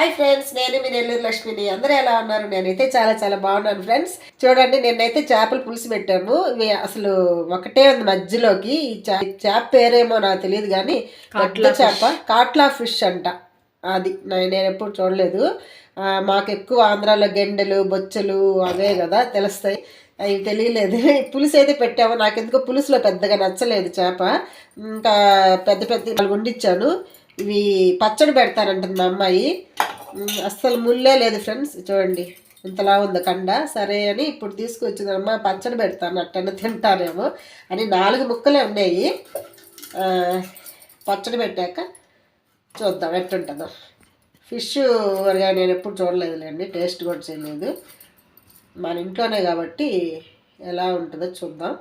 Hi friends నేను మీ నెల్లూరు లక్ష్మిని. అందరూ ఎలా ఉన్నారు? నేనైతే చాలా చాలా బాగున్నాను ఫ్రెండ్స్ చూడండి నేనైతే చేపల పులుసు పెట్టాము. ఇవి అసలు ఒకటే ఉంది మధ్యలోకి. ఈ చేప పేరేమో నాకు తెలియదు కానీ పెద్ద చేప. కాట్లా ఫిష్ అంట. అది నేను ఎప్పుడు చూడలేదు. మాకు ఎక్కువ ఆంధ్రాలో గెండెలు బొచ్చలు అవే కదా తెలుస్తాయి. అవి తెలియలేదు. పులుసు అయితే పెట్టాము. నాకు ఎందుకో పులుసులో పెద్దగా నచ్చలేదు చేప. ఇంకా పెద్ద పెద్ద నాలుగు వండిచ్చాను. ఇవి పచ్చడి పెడతానంటుంది మా అమ్మాయి. అస్సలు ముల్లే లేదు ఫ్రెండ్స్. చూడండి ఇంతలా ఉంది కండ. సరే అని ఇప్పుడు తీసుకొచ్చిందమ్మ పచ్చడి పెడతాను అట్టనే తింటారేమో అని నాలుగు ముక్కలే ఉన్నాయి. పచ్చడి పెట్టాక చూద్దాం ఎట్టుంటుందో. ఫిష్ వరగా నేను ఎప్పుడు చూడలేదులేండి టేస్ట్ కూడా చేయలేదు. మన ఇంట్లోనే కాబట్టి ఎలా ఉంటుందో చూద్దాం.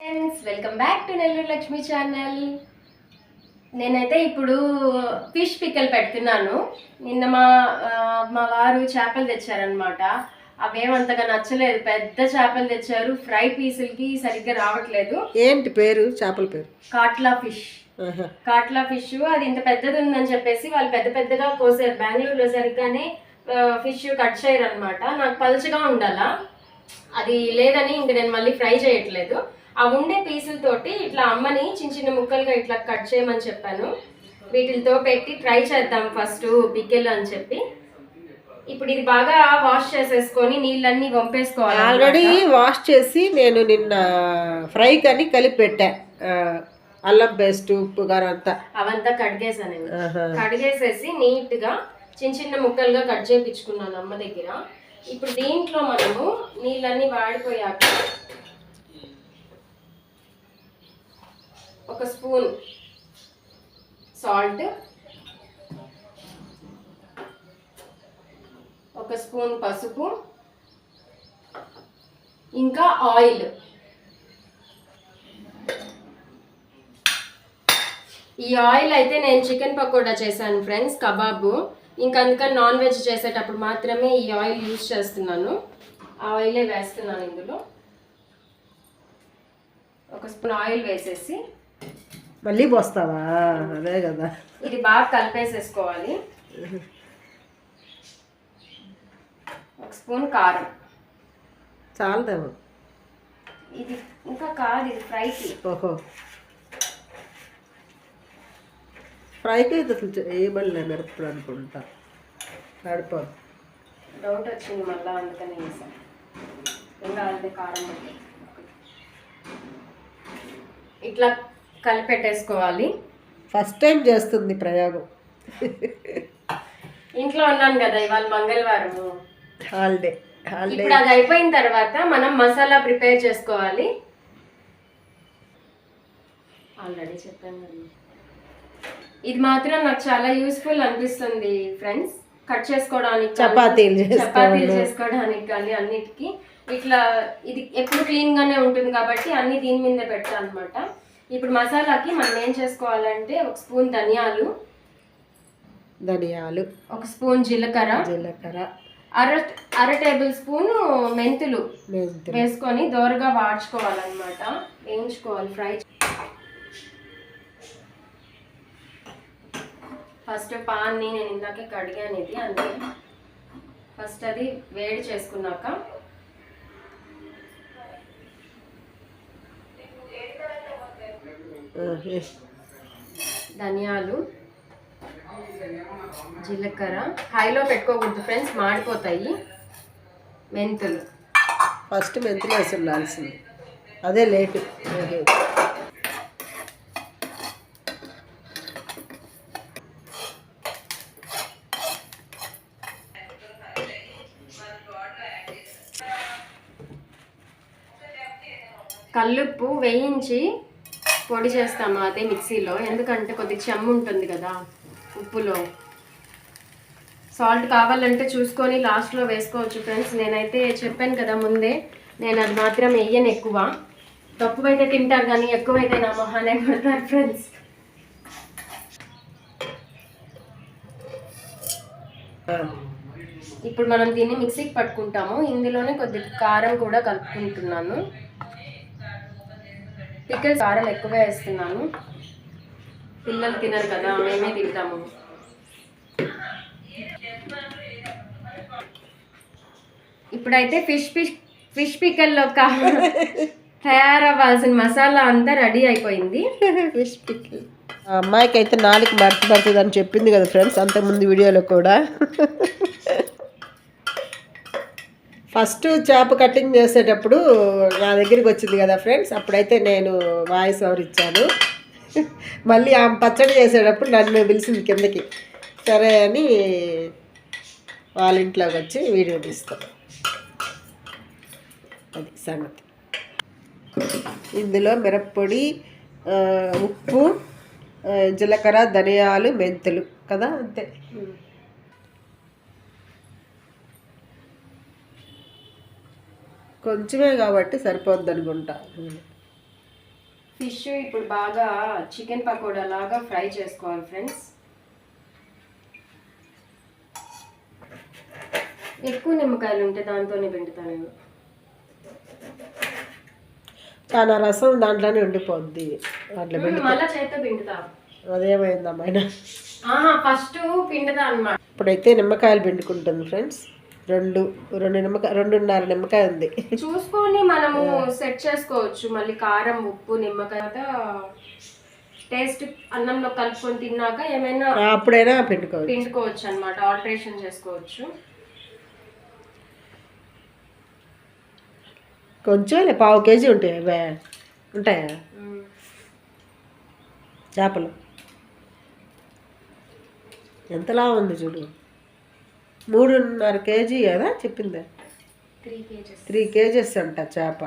Friends welcome back to Nellore Lakshmi channel నేనైతే ఇప్పుడు ఫిష్ పిక్కలు పెడుతున్నాను. నిన్న మా మా వారు చేపలు తెచ్చారనమాట అవేమంతగా నచ్చలేదు. పెద్ద చేపలు తెచ్చారు. ఫ్రై పీసులకి సరిగ్గా రావట్లేదు. ఏంటి పేరు? చేపల పేరు? కాట్లా ఫిష్. కాట్లా ఫిష్. అది ఇంత పెద్దది ఉందని చెప్పేసి వాళ్ళు పెద్ద పెద్దగా కోసారు. బెంగళూరులో సరిగ్గానే ఫిష్ కట్ చేయరు అనమాట నాకు పలుచగా ఉండాలా? అది లేదని ఇంక నేను మళ్ళీ ఫ్రై చేయట్లేదు. ఆ ఉండే పీసులతోటి ఇట్లా అమ్మని చిన్న చిన్న ముక్కలుగా ఇట్లా కట్ చేయమని చెప్పాను. వీటితో పెట్టి ట్రై చేద్దాం ఫస్ట్ పికెల్ అని చెప్పి. ఇప్పుడు ఇది బాగా వాష్ చేసేసుకొని నీళ్ళన్నీ వంపేసుకోవాలి ఆల్రెడీ వాష్ చేసి నేను నిన్న ఫ్రై కానీ కలిపి పెట్టా. అల్లం పేస్ట్ ఉప్పు కారం అంతా. అవంతా కడిగేసానండి ఆహా. కడిగేసేసి నీట్గా చిన్న చిన్న ముక్కలుగా కట్ చేపించుకున్నాను అమ్మ దగ్గర. ఇప్పుడు దీంట్లో మనము నీళ్ళన్నీ వాడిపోయాక ఒక స్పూన్ సాల్ట్ ఒక స్పూన్ పసుపు ఇంకా ఆయిల్. ఈ ఆయిల్ అయితే నేను చికెన్ పకోడా చేశాను ఫ్రెండ్స్ కబాబు. ఇంకా అందుకని నాన్ వెజ్ చేసేటప్పుడు మాత్రమే ఈ ఆయిల్ యూజ్ చేస్తున్నాను. ఆ ఆయిలే వేస్తున్నాను ఇందులో. ఒక స్పూన్ ఆయిల్ వేసేసి మళ్ళీ పోస్తావా? అదే కదా. ఇది బాగా కలిపేసేసుకోవాలి. ఒక స్పూన్ కారం. చాలదేమో ఇది ఇంకా కాదు ఇది ఫ్రైకి. ఓహో. ఫ్రైకి అయితే అసలు వేయబడలే మిరపప్పుడు అనుకుంటా. నడిపోదు డౌట్ వచ్చింది మళ్ళీ అందుకని వేసాను ఇంకా అంటే కారం ఇట్లా కలిపెట్టేసుకోవాలి. ఫస్ట్ టైం చేస్తుంది ప్రయోగం. ఇంట్లో ఉన్నాను కదా ఇవాళ మంగళవారం హాలిడే హాలిడే. ఇప్పుడు అది అయిపోయిన తర్వాత మనం మసాలా ప్రిపేర్ చేసుకోవాలి. ఆల్రెడీ చెప్పాను కదా. ఇది మాత్రం నాకు చాలా యూస్ఫుల్ అనిపిస్తుంది ఫ్రెండ్స్. కట్ చేసుకోవడానికి చపాతీలు. చపాతీలు చేసుకోవడానికి కానీ అన్నిటికీ ఇట్లా ఇది ఎప్పుడు క్లీన్ గానే ఉంటుంది కాబట్టి అన్ని దీని మీద పెడతాను అనమాట ఇప్పుడు మసాలాకి మనం ఏం చేసుకోవాలంటే ఒక స్పూన్ ధనియాలు ధనియాలు ఒక స్పూన్ జీలకర్ర జీలకర్ర అర అర టేబుల్ స్పూన్ మెంతులు వేసుకొని దోరగా వాడ్చుకోవాలన్నమాట. వేయించుకోవాలి ఫ్రై ఫస్ట్ పాన్ని నేను ఇందాకే కడిగాను ఇది అందుకే ఫస్ట్ అది వేడి చేసుకున్నాక ఆ, ఏ. ధనియాలు జీలకర్ర. హైలో పెట్టుకోకూడదు ఫ్రెండ్స్ మాడిపోతాయి. మెంతులు. ఫస్ట్ మెంతులు వేసి ఉండాల్సింది. అదే లేటు. కల్లుప్పు వేయించి పొడి చేస్తాము అదే మిక్సీలో? ఎందుకంటే కొద్దిగా చెమ్ము ఉంటుంది కదా ఉప్పులో. సాల్ట్ కావాలంటే చూసుకొని లాస్ట్లో వేసుకోవచ్చు ఫ్రెండ్స్. నేనైతే చెప్పాను కదా ముందే నేను అది మాత్రం వేయను ఎక్కువ. తక్కువైతే తింటారు కానీ ఎక్కువైతే నా మొహానే కొడతారు ఫ్రెండ్స్. ఇప్పుడు మనం దీన్ని మిక్సీకి పట్టుకుంటాము. ఇందులోనే కొద్దిగా కారం కూడా కలుపుకుంటున్నాను. పికిల్స్ కారాలు ఎక్కువ వేస్తున్నాను. పిల్లలు తినరు కదా మేమే తింటాము. ఇప్పుడైతే ఫిష్ పిష్ ఫిష్ పిక్కల్లో కా తయారవ్వాల్సిన మసాలా అంతా రెడీ అయిపోయింది. Fish pickle. అమ్మాయికి అయితే నాలుగు బర్త్ పడుతుంది అని చెప్పింది కదా ఫ్రెండ్స్ అంతకుముందు వీడియోలో కూడా. ఫస్ట్ చేప కటింగ్ చేసేటప్పుడు నా దగ్గరికి వచ్చింది కదా ఫ్రెండ్స్ అప్పుడైతే నేను వాయిస్ ఓవర్ ఇచ్చాను. మళ్ళీ ఆమె పచ్చడి చేసేటప్పుడు నన్ను పిలిచింది కిందకి సరే అని వాళ్ళ ఇంట్లోకి వచ్చి వీడియో తీస్తాం అది సంగతి. ఇందులో మిరప్పొడి ఉప్పు జీలకర్ర ధనియాలు మెంతులు కదా అంతే. కొంచెమే కాబట్టి సరిపోద్ది అనుకుంటా ఫిష్ ఇప్పుడు బాగా చికెన్ పకోడా లాగా ఫ్రై చేసుకోవాలి ఫ్రెండ్స్. ఎక్కువ నిమ్మకాయలు ఉంటే దాంతోనే పిండుతాను నేను. చాలా రసం దాంట్లోనే ఉండిపోద్ది. అట్లా మళ్ళా చేత్తో పిండుతా. అదేమైందమ్మా ఆయన ఆహా ఫస్ట్ పిండుతా అన్నమాట. ఇప్పుడైతే నిమ్మకాయలు పిండుకుంటుంది ఫ్రెండ్స్. రెండు రెండు నిమ్మకాయ రెండున్నర నిమ్మకాయ ఉంది. చూసుకొని మనము సెట్ చేసుకోవచ్చు. మళ్ళీ కారం ఉప్పు నిమ్మకాయ టేస్ట్ అన్నంలో కలుపుకొని తిన్నాక ఏమైనా అప్పుడైనా పిండుకోవచ్చు. పిండుకోవచ్చు అన్నమాట. ఆల్టరేషన్ చేసుకోవచ్చు. కొంచెం పావు కేజీ ఉంటాయి? ఉంటాయా? చేపలు. ఎంతలా ఉంది చూడు. మూడున్నర కేజీ కదా చెప్పిందా. త్రీ కేజెస్ అంట చేప.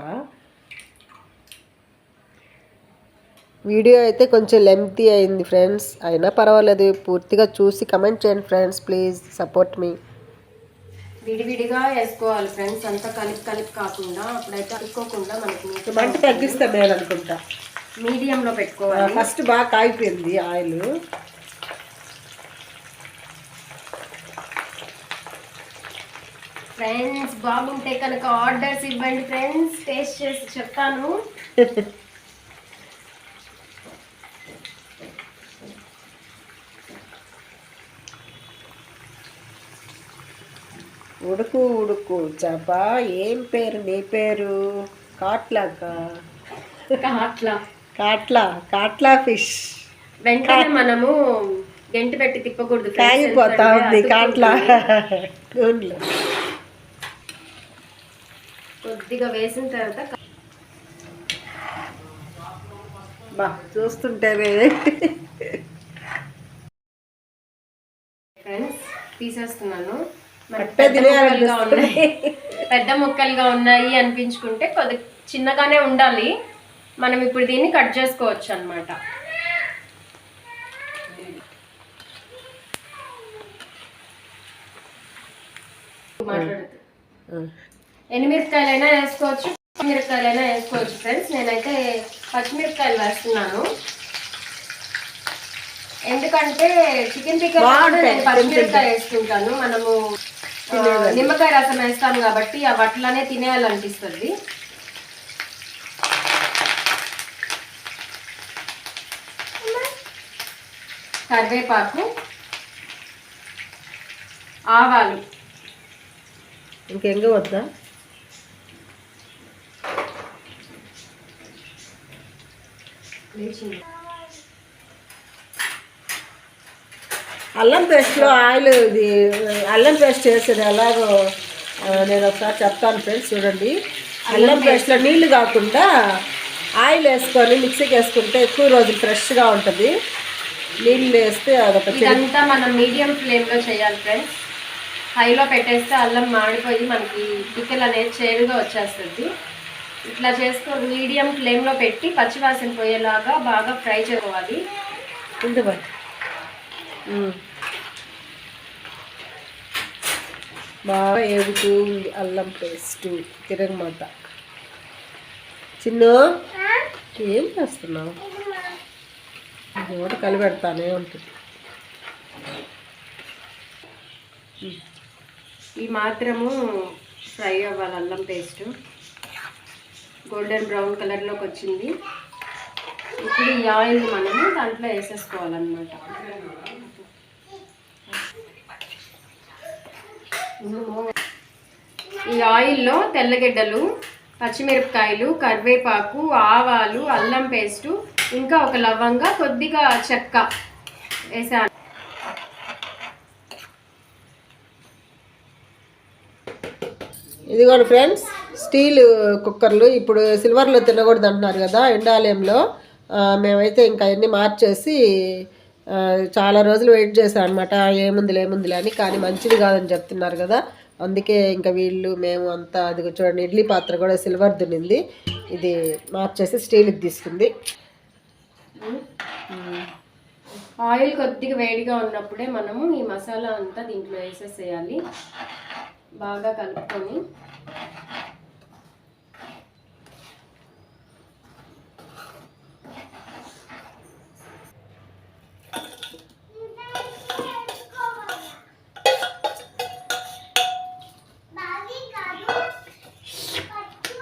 వీడియో అయితే కొంచెం లెంతీ అయింది ఫ్రెండ్స్ అయినా పర్వాలేదు పూర్తిగా చూసి కమెంట్ చేయండి ఫ్రెండ్స్ ప్లీజ్ సపోర్ట్ మీ విడివిడిగా వేసుకోవాలి ఫ్రెండ్స్ అంతా కలిపి కలిపి కాకుండా అప్పుడైతే అడుక్కోకుండా మనకి మంట తగ్గిస్తే మేలు అనుకుంటా మీడియంలో పెట్టుకోవాలి. ఫస్ట్ బాగా కాగిపోయింది ఆయిల్. ఫ్రెండ్స్ బాగుంటే కనుక ఆర్డర్స్ ఇవ్వండి ఫ్రెండ్స్. టేస్ట్ చేసి చెప్తాను. ఉడుకు ఉడుకు. చేప ఏం పేరు? నీ పేరు? కాట్లాక? అట్లా కాట్లా కాట్లా ఫిష్. వెంటనే మనము గంటి పెట్టి తిప్పకూడదు. కాగిపోతా ఉంది కాట్లా. నూనెలో. కొద్దిగా వేసిన తర్వాత బా చూస్తుంటేనే ఫ్రెండ్స్ తీసేస్తున్నాను. పెద్ద ముక్కలుగా. ఉన్నాయి. అనిపించుకుంటే కొద్ది చిన్నగానే ఉండాలి. మనం ఇప్పుడు దీన్ని కట్ చేసుకోవచ్చు అన్నమాట. మాట్లాడదు ఎనిమిరపకాయలైనా వేసుకోవచ్చు పచ్చిమిరపకాయలైనా వేసుకోవచ్చు ఫ్రెండ్స్ నేనైతే పచ్చిమిరపకాయలు వేస్తున్నాను. ఎందుకంటే చికెన్ బాగుంటాయి, నేను పచ్చిమిరపకాయ వేసుకుంటాను. మనము నిమ్మకాయ రసం వేస్తాం కాబట్టి ఆ వట్లనే తినేయాలనిపిస్తుంది. కరివేపాకు ఆవాలు. ఇంకెంగ వద్దా లేచింది అల్లం పేస్ట్లో ఆయిల్ ఇది అల్లం పేస్ట్ చేసేది ఎలాగో నేను ఒకసారి చెప్తాను ఫ్రెండ్స్ చూడండి. అల్లం పేస్ట్లో నీళ్ళు కాకుండా ఆయిల్ వేసుకొని మిక్సీకి వేసుకుంటే ఎక్కువ రోజులు ఫ్రెష్గా ఉంటుంది. నీళ్ళు వేస్తే అదొక ఇదంతా మనం మీడియం ఫ్లేమ్లో చేయాలి ఫ్రెండ్స్. హైలో పెట్టేస్తే అల్లం మాడిపోయి మనకి పిక్కలు అనేది చేరుగా వచ్చేస్తుంది. ఇట్లా చేసుకొని మీడియం ఫ్లేమ్లో పెట్టి పచ్చివాసన పోయేలాగా బాగా ఫ్రై చేసుకోవాలి. ఉంది బాగా ఏగుతూ ఉంది అల్లం పేస్ట్ తిరగమాట చిన్న ఏం చేస్తున్నావు? ఇది కలిపెడతానే ఉంటుంది. ఈ మాత్రము ఫ్రై అవ్వాలి అల్లం పేస్ట్. గోల్డెన్ బ్రౌన్ కలర్లోకి వచ్చింది. ఇప్పుడు ఈ ఆయిల్ మనము దాంట్లో వేసేసుకోవాలన్నమాట. ఈ ఆయిల్లో తెల్లగడ్డలు పచ్చిమిరపకాయలు కరివేపాకు ఆవాలు అల్లం పేస్టు ఇంకా ఒక లవంగా కొద్దిగా చెక్క వేసాను. ఇదిగోండి ఫ్రెండ్స్. స్టీల్ కుక్కర్లు ఇప్పుడు సిల్వర్లో తినకూడదు అంటున్నారు కదా ఎండాలయంలో. మేమైతే ఇంకా అన్నీ మార్చేసి చాలా రోజులు వెయిట్ చేశాం అనమాట ఏముందిలే ఏముందిలే అని. కానీ మంచిది కాదని చెప్తున్నారు కదా. అందుకే ఇంకా వీళ్ళు మేము అంతా అది చూడండి ఇడ్లీ పాత్ర కూడా సిల్వర్ దున్నింది. ఇది మార్చేసి స్టీల్కి తీసుకుంది. ఆయిల్ కొద్దిగా వేడిగా ఉన్నప్పుడే మనము ఈ మసాలా అంతా దీంట్లో వేసేసేయాలి. బాగా కలుపుకొని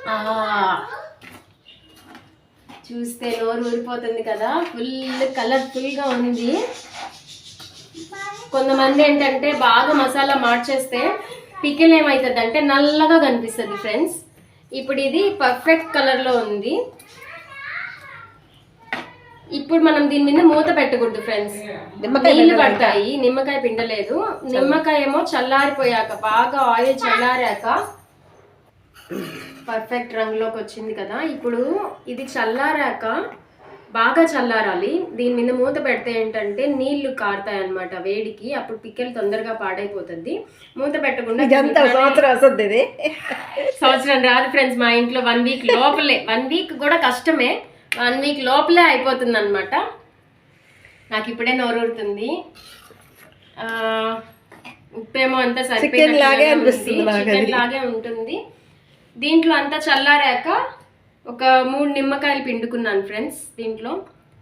ఆ. చూస్తే నోరు ఊరిపోతుంది కదా ఫుల్ కలర్ఫుల్గా ఉంది. కొంతమంది ఏంటంటే బాగా మసాలా మార్చేస్తే పికిల్ ఏమవుతుంది అంటే నల్లగా కనిపిస్తుంది ఫ్రెండ్స్ ఇప్పుడు ఇది పర్ఫెక్ట్ కలర్లో ఉంది. ఇప్పుడు మనం దీని మీద మూత పెట్టకూడదు ఫ్రెండ్స్ నిమ్మకాయ నీళ్ళు పడతాయి. నిమ్మకాయ పిండలేదు. నిమ్మకాయ ఏమో చల్లారిపోయాక బాగా ఆయిల్ చల్లారాక పర్ఫెక్ట్ రంగులోకి వచ్చింది కదా. ఇప్పుడు ఇది చల్లారాక బాగా చల్లారాలి. దీని మీద మూత పెడితే ఏంటంటే నీళ్ళు కారుతాయి అనమాట వేడికి. అప్పుడు పిక్కలు తొందరగా పాడైపోతుంది. మూత పెట్టకుండా సంవత్సరం రాదు ఫ్రెండ్స్ మా ఇంట్లో వన్ వీక్ లోపలే. వన్ వీక్ కూడా కష్టమే. వన్ వీక్ లోపలే అయిపోతుంది అనమాట నాకు ఇప్పుడే నోరూరుతుంది ఆ, ఉప్పేమో అంతా అది. లాగే ఉంటుంది. దీంట్లో అంతా చల్లారాక ఒక మూడు నిమ్మకాయలు పిండుకున్నాను ఫ్రెండ్స్ దీంట్లో.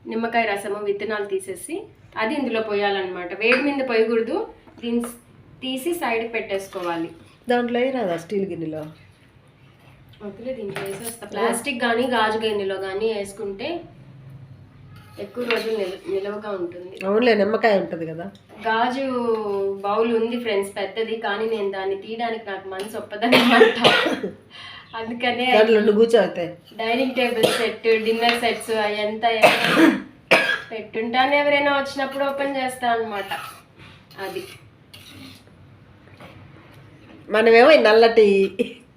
నిమ్మకాయ రసము విత్తనాలు తీసేసి అది ఇందులో పోయాలన్నమాట. వేడి మీద పోయకూడదు. దీన్ని తీసి సైడ్కి పెట్టేసుకోవాలి. దాంట్లో రాదా స్టీల్ గిన్నెలో? దీంట్లో వేసేస్తా. ప్లాస్టిక్ కానీ గాజు గిన్నెలో కానీ వేసుకుంటే ఎక్కువ రోజులు నిల నిలవగా ఉంటుంది. అవునులే నిమ్మకాయ ఉంటుంది కదా. గాజు బౌల్ ఉంది ఫ్రెండ్స్ పెద్దది. కానీ నేను దాన్ని తీయడానికి నాకు మనసు ఒప్పదన్నమాట. అందుకనే దాంట్లో నువ్వు కూర్చోవుతాయి dining table set dinner sets అవంతా పెట్టుంటాను ఎవరైనా వచ్చినప్పుడు ఓపెన్ చేస్తా అనమాట అది. మనమేమో నల్లటి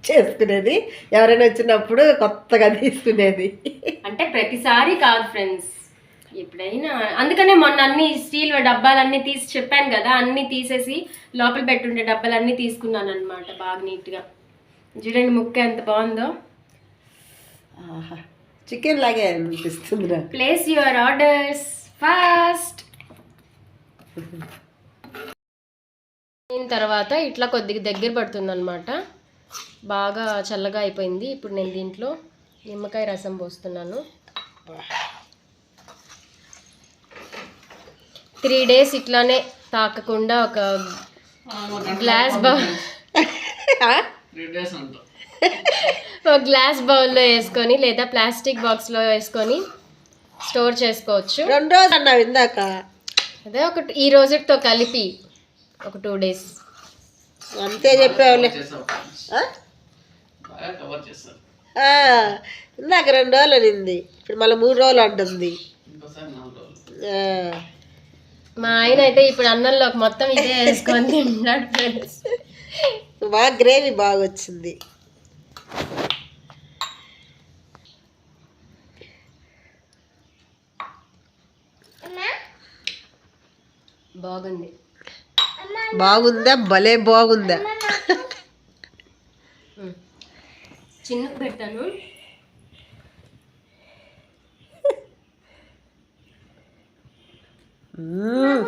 చేసుకునేది ఎవరైనా వచ్చినప్పుడు కొత్తగా తీసుకునేది. అంటే ప్రతిసారి కాదు ఫ్రెండ్స్ ఎప్పుడైనా. అందుకనే మొన్న అన్ని స్టీల్ డబ్బాలన్నీ తీసి చెప్పాను కదా అన్ని తీసేసి లోపల పెట్టుండే డబ్బాలన్నీ తీసుకున్నాను అనమాట బాగా నీట్గా. చూడండి ముక్క ఎంత బాగుందో. ఆహా చికెన్ లాగే అనిపిస్తుంది ప్లేస్ యువర్ ఆర్డర్స్ ఫాస్ట్ అయిన తర్వాత ఇట్లా కొద్దిగా దగ్గర పడుతుంది అనమాట బాగా చల్లగా అయిపోయింది. ఇప్పుడు నేను దీంట్లో నిమ్మకాయ రసం పోస్తున్నాను. త్రీ డేస్ ఇట్లానే తాకకుండా ఒక గ్లాస్ బౌల్ ఒక గ్లాస్ బౌల్లో వేసుకొని లేదా ప్లాస్టిక్ బాక్స్లో వేసుకొని స్టోర్ చేసుకోవచ్చు. రెండు రోజులు అన్నావు ఇందాక. అదే ఒక ఈ రోజుతో కలిపి ఒక టూ డేస్ అంతే చెప్పావులే ఆ? ఆ, ఇందాక రెండు రోజులు అనింది. ఇప్పుడు మళ్ళీ మూడు రోజులు అంటుంది. ఆ, మా ఆయన అయితే ఇప్పుడు అన్నంలోకి మొత్తం ఇదే వేసుకొని తింటున్నాడు ఫ్రెండ్స్. బాగా గ్రేవీ బాగా వచ్చింది బాగుంది. బాగుందా? భలే బాగుందా? చిన్న పెడతాను మ్మ్.